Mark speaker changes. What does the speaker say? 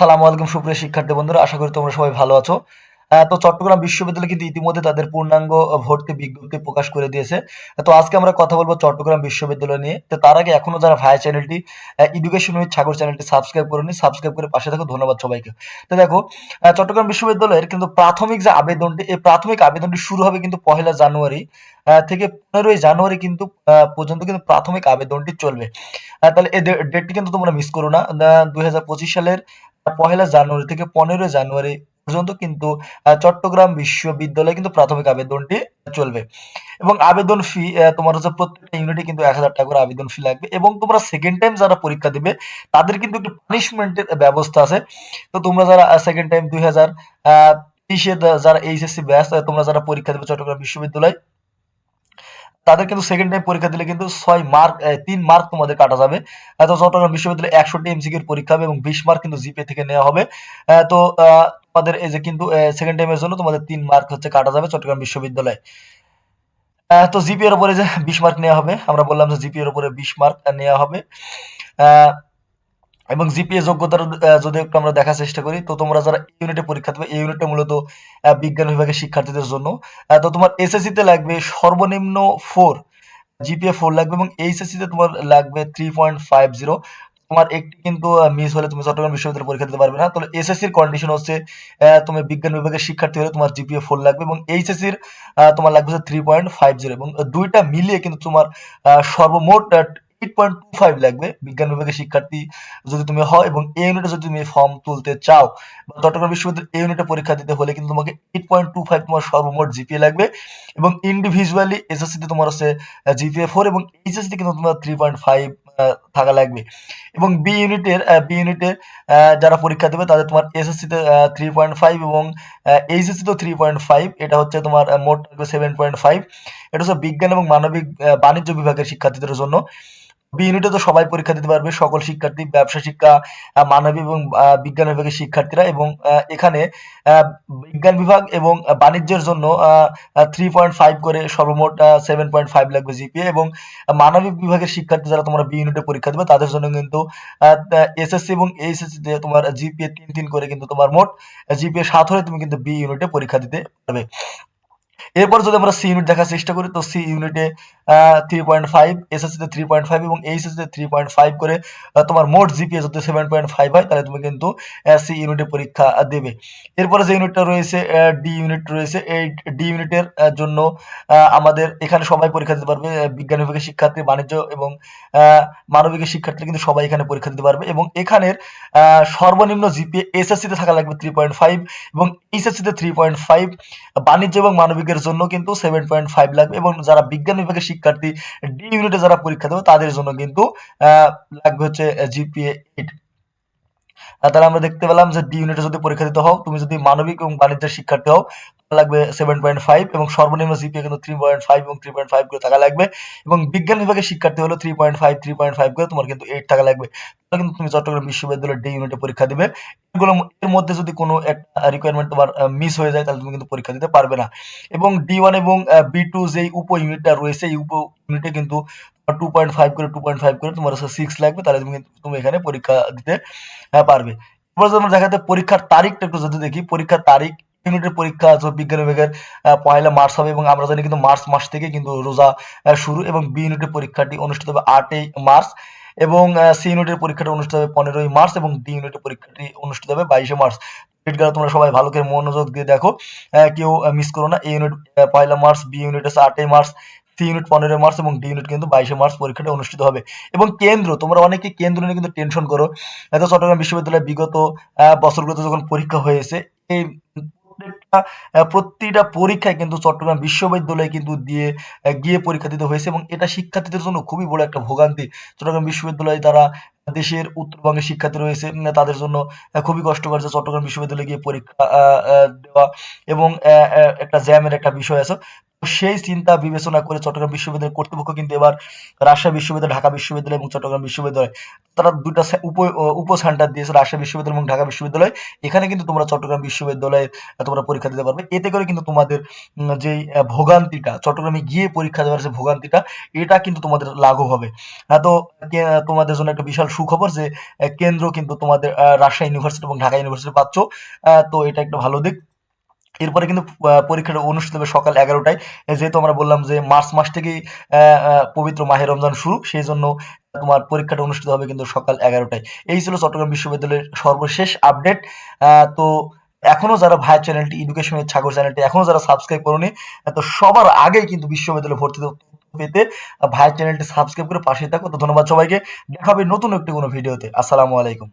Speaker 1: সালামু আলাইকুম, সুপ্রিয় শিক্ষার্থী বন্ধুরা, আশা করি তোমরা সবাই ভালো আছো। তো চট্টগ্রাম বিশ্ববিদ্যালয় কিন্তু ইতিমধ্যে তাদের পূর্ণাঙ্গ ভর্তি বিজ্ঞপ্তি প্রকাশ করে দিয়েছে। তো আজকে আমরা কথা বলব চট্টগ্রাম বিশ্ববিদ্যালয় নিয়ে। তো তার আগে এখনও যারা ভাই চ্যানেলটি এডুকেশন উইথ সাগর চ্যানেলটি সাবস্ক্রাইব করেনি সাবস্ক্রাইব করে পাশে থাকো, ধন্যবাদ সবাইকে। তো দেখো চট্টগ্রাম বিশ্ববিদ্যালয়ের কিন্তু প্রাথমিক যে আবেদনটি, এই প্রাথমিক আবেদনটি শুরু হবে কিন্তু পহেলা জানুয়ারি থেকে পনেরোই জানুয়ারি কিন্তু পর্যন্ত কিন্তু প্রাথমিক আবেদনটি চলবে। তাহলে এই ডেটটি কিন্তু তোমরা মিস করো না। দুই হাজার পঁচিশ সালের পহেলা জানুয়ারি থেকে পনেরোই জানুয়ারি পর্যন্ত কিন্তু চট্টগ্রাম বিশ্ববিদ্যালয়ে কিন্তু প্রাথমিক আবেদনটি চলবে। এবং আবেদন ফি তোমার হচ্ছে প্রত্যেকটা ইউনিটে কিন্তু এক হাজার টাকা করে আবেদন ফি লাগবে। এবং তোমরা সেকেন্ড টাইম যারা পরীক্ষা দিবে, তাদের কিন্তু একটু পানিশমেন্টের ব্যবস্থা আছে। তো তোমরা যারা সেকেন্ড টাইম দুই হাজার তেইশে যারা এইচএসসি ব্যাচ তোমরা যারা পরীক্ষা দেবে চট্টগ্রাম বিশ্ববিদ্যালয় তাদের কিন্তু সেকেন্ড টাইম পরীক্ষা দিলে কিন্তু ছয় মার্ক তিন মার্ক তোমাদের কাটা যাবে। তো চট্টগ্রাম বিশ্ববিদ্যালয়ে একশোটি এমসিকিউর পরীক্ষা হবে এবং বিশ মার্ক কিন্তু জিপে থেকে নেওয়া হবে। তো তোমাদের এই যে কিন্তু সেকেন্ড টাইমের জন্য তোমাদের তিন মার্ক হচ্ছে কাটা যাবে চট্টগ্রাম বিশ্ববিদ্যালয়ে। তো জিপি এর উপরে যে বিশ মার্ক নেওয়া হবে, আমরা বললাম যে জিপি এর উপরে বিশ মার্ক নেওয়া হবে। এবং জিপিএ যোগ্যতার যদি একটু আমরা দেখার চেষ্টা করি, তো তোমরা যারা ইউনিটে পরীক্ষা দেবে, এই ইউনিটটা মূলত বিজ্ঞান বিভাগের শিক্ষার্থীদের জন্য। তো তোমার এসএসসি তে লাগবে সর্বনিম্ন ফোর জিপিএ ফোর লাগবে এবং এইচএসসি তে তোমার লাগবে থ্রি পয়েন্ট ফাইভ জিরো তোমার একটি কিন্তু মিস হলে তুমি চট্টগ্রাম বিশ্ববিদ্যালয়ে পরীক্ষা দিতে পারবে না। তাহলে এসএসসির কন্ডিশন হচ্ছে তুমি বিজ্ঞান বিভাগের শিক্ষার্থী হলে তোমার জিপিএ ফোর লাগবে এবং এইচএসসির তোমার লাগবে থ্রি পয়েন্ট ফাইভ জিরো এবং দুইটা মিলিয়ে কিন্তু তোমার সর্বমোট এইট পয়েন্ট টু ফাইভ লাগবে। বিজ্ঞান বিভাগের শিক্ষার্থী যদি তুমি হও এবং এই ইউনিটে যদি তুমি ফর্ম তুলতে চাও, বা চট্টগ্রাম বিশ্ববিদ্যালয় এই ইউনিটে পরীক্ষা দিতে হলে কিন্তু তোমাকে এইট পয়েন্ট টু ফাইভ তোমার সর্বমোট জিপিএ লাগবে এবং ইন্ডিভিজুয়ালি এসএসসিতে তোমার হচ্ছে জিপিএ ফোর এবং এইচএসসিতে কিন্তু তোমার থ্রি পয়েন্ট ফাইভ থাকা লাগবে। এবং বি ইউনিটের বি ইউনিটে যারা পরীক্ষা দেবে তাদের তোমার এসএসসিতে থ্রি পয়েন্ট ফাইভ এবং এইচএসসিতেও থ্রি পয়েন্ট ফাইভ এটা হচ্ছে তোমার মোট সেভেন পয়েন্ট ফাইভ এটা হচ্ছে বিজ্ঞান এবং মানবিক বাণিজ্য বিভাগের শিক্ষার্থীদের জন্য। বি ইউনিটে তো সবাই পরীক্ষা দিতে পারবে, সকল শিক্ষার্থী, ব্যবসা শিক্ষা মানবিক এবং বিজ্ঞান বিভাগের শিক্ষার্থীরা এবং এখানে বিজ্ঞান বিভাগ এবং বাণিজ্যের জন্য থ্রি পয়েন্ট ফাইভ করে সর্বমোট সেভেন পয়েন্ট ফাইভ লাগবে জিপিএ এবং মানবিক বিভাগের শিক্ষার্থী যারা তোমরা বি ইউনিটে পরীক্ষা দেবে, তাদের জন্য কিন্তু এসএসসি এবং এইচএসসি তে তোমার জিপিএ তিন তিন করে কিন্তু তোমার মোট জিপিএ সাত হলে তুমি কিন্তু বি ইউনিটে পরীক্ষা দিতে পারবে। এরপর যদি আমরা সি ইউনিট দেখার চেষ্টা করি, তো সি ইউনিটে থ্রি পয়েন্ট ফাইভ এস এসএসসিতে থ্রি পয়েন্ট ফাইভ এবং এইচএসসিতে থ্রি পয়েন্ট ফাইভ করে তোমার মোট জিপিএ যদি সেভেন পয়েন্ট ফাইভ হয়, তাহলে তুমি কিন্তু সি ইউনিটে পরীক্ষা দেবে। এরপরে যে ইউনিটটা রয়েছে ডি ইউনিট রয়েছে, এই ডি ইউনিটের জন্য আমাদের এখানে সবাই পরীক্ষা দিতে পারবে বিজ্ঞান বিভাগের শিক্ষার্থী, বাণিজ্য এবং মানবিকের শিক্ষার্থী কিন্তু সবাই এখানে পরীক্ষা দিতে পারবে এবং এখানের সর্বনিম্ন জিপিএ এসএসসিতে থাকা লাগবে থ্রি পয়েন্ট ফাইভ এবং এইচএসসিতে থ্রি পয়েন্ট ফাইভ বাণিজ্য এবং মানবিকের জন্য কিন্তু সেভেন পয়েন্ট ফাইভ লাগবে এবং যারা বিজ্ঞান বিভাগের শিক্ষার্থী ডি ইউনিটে যারা পরীক্ষা দেবে, তাদের জন্য কিন্তু লাগবে হচ্ছে জিপিএ এইট তাহলে আমরা দেখতে পেলাম যে ডি ইউনিটে যদি পরীক্ষা দিতে হও, তুমি যদি মানবিক এবং বাণিজ্যের শিক্ষার্থী হও লাগবে সেভেন পয়েন্ট ফাইভ এবং সর্বনিম্ন জিপিএ কিন্তু থ্রি পয়েন্ট ফাইভ এবং থ্রি পয়েন্ট ফাইভ করে টাকা লাগবে এবং বিজ্ঞান বিভাগের শিক্ষার্থী হলো three point five three point five করে তোমার কিন্তু এইট থাকা লাগবে। তাহলে কিন্তু তুমি চট্টগ্রাম বিশ্ববিদ্যালয়ের ডি ইউনিটে পরীক্ষা দিবে। এগুলো এর মধ্যে যদি কোনো একটা রিকোয়ারমেন্ট তোমার মিস হয়ে যায়, তাহলে তুমি কিন্তু পরীক্ষা দিতে পারবে না। এবং ডি ওয়ান এবং বি টু যেই উপ ইউনিটটা রয়েছে, এই উপ ইউনিটে কিন্তু টু পয়েন্ট ফাইভ করে টু পয়েন্ট ফাইভ করে তোমার সিক্স লাগবে, তাহলে তুমি তুমি এখানে পরীক্ষা দিতে পারবে। যদি দেখাতে পরীক্ষার তারিখটা একটু যদি দেখি, পরীক্ষার তারিখ, ইউনিটের পরীক্ষা বিজ্ঞান বিভাগের পয়লা মার্চ হবে এবং আমরা জানি কিন্তু মার্চ মাস থেকে কিন্তু রোজা শুরু এবং বি ইউনিটের পরীক্ষাটি অনুষ্ঠিত হবে আটই মার্চ এবং সি ইউনিটের পরীক্ষাটি অনুষ্ঠিত হবে পনেরোই মার্চ এবং ডি ইউনিটের পরীক্ষাটি অনুষ্ঠিত হবে বাইশে মার্চ। তোমরা সবাই ভালো করে মনোযোগ দিয়ে দেখো কেউ মিস করো না। এ ইউনিট পয়লা মার্চ, বি ইউনিট আছে আটই মার্চ সি ইউনিট পনেরোই মার্চ এবং ডি ইউনিট কিন্তু বাইশে মার্চ পরীক্ষাটা অনুষ্ঠিত হবে। এবং কেন্দ্র, তোমরা অনেকে কেন্দ্র নিয়ে কিন্তু টেনশন করো। এত চট্টগ্রাম বিশ্ববিদ্যালয়ে বিগত বছরগুলোতে যখন পরীক্ষা হয়েছে, এই প্রতিটা পরীক্ষায় কিন্তু চট্টগ্রাম বিশ্ববিদ্যালয়ে কিন্তু দিয়ে গিয়ে পরীক্ষা দিতে হয়েছে এবং এটা শিক্ষার্থীদের জন্য খুবই বড় একটা ভোগান্তি। চট্টগ্রাম বিশ্ববিদ্যালয়ে তারা দেশের উত্তরবঙ্গের শিক্ষার্থী রয়েছে তাদের জন্য খুবই কষ্টকর যে চট্টগ্রাম বিশ্ববিদ্যালয়ে গিয়ে পরীক্ষা দেওয়া এবং একটা জ্যামের একটা বিষয় আছে। সেই চিন্তা বিবেচনা করে চট্টগ্রাম বিশ্ববিদ্যালয় কর্তৃপক্ষ কিন্তু এবার রাজশাহী বিশ্ববিদ্যালয়, ঢাকা বিশ্ববিদ্যালয় এবং চট্টগ্রাম বিশ্ববিদ্যালয় তারা ২ টা উপ উপ দিয়েছে রাজশাহী বিশ্ববিদ্যালয় এবং ঢাকা বিশ্ববিদ্যালয়। এখানে কিন্তু তোমরা চট্টগ্রাম বিশ্ববিদ্যালয়ে তোমরা পরীক্ষা দিতে পারবে। এতে করে কিন্তু তোমাদের যেই ভোগান্তিটা চট্টগ্রামে গিয়ে পরীক্ষা দেওয়ার যে ভোগান্তিটা এটা কিন্তু তোমাদের লাঘব হবে। তো তোমাদের জন্য একটা বিশাল সুখবর যে কেন্দ্র কিন্তু তোমাদের রাজশাহী ইউনিভার্সিটি এবং ঢাকা ইউনিভার্সিটি পাচ্ছ। তো এটা একটা ভালো দিক। এরপরে কিন্তু পরীক্ষাটা অনুষ্ঠিত হবে সকাল এগারোটায় যেহেতু আমরা বললাম যে মার্চ মাস থেকেই পবিত্র মাহে রমজান শুরু। সেই জন্য তোমার পরীক্ষাটা অনুষ্ঠিত হবে কিন্তু সকাল এগারোটায় এই ছিল চট্টগ্রাম বিশ্ববিদ্যালয়ের সর্বশেষ আপডেট। তো এখনও যারা ভাইয়ের চ্যানেলটি এডুকেশন উইথ সাগর চ্যানেলটি এখনও যারা সাবস্ক্রাইব করোনি, তো সবার আগেই কিন্তু বিশ্ববিদ্যালয়ে ভর্তি পেতে ভাইয়ের চ্যানেলটি সাবস্ক্রাইব করে পাশেই থাকো। তো ধন্যবাদ সবাইকে। দেখা হবে নতুন একটি কোনো ভিডিওতে। আসসালামু আলাইকুম।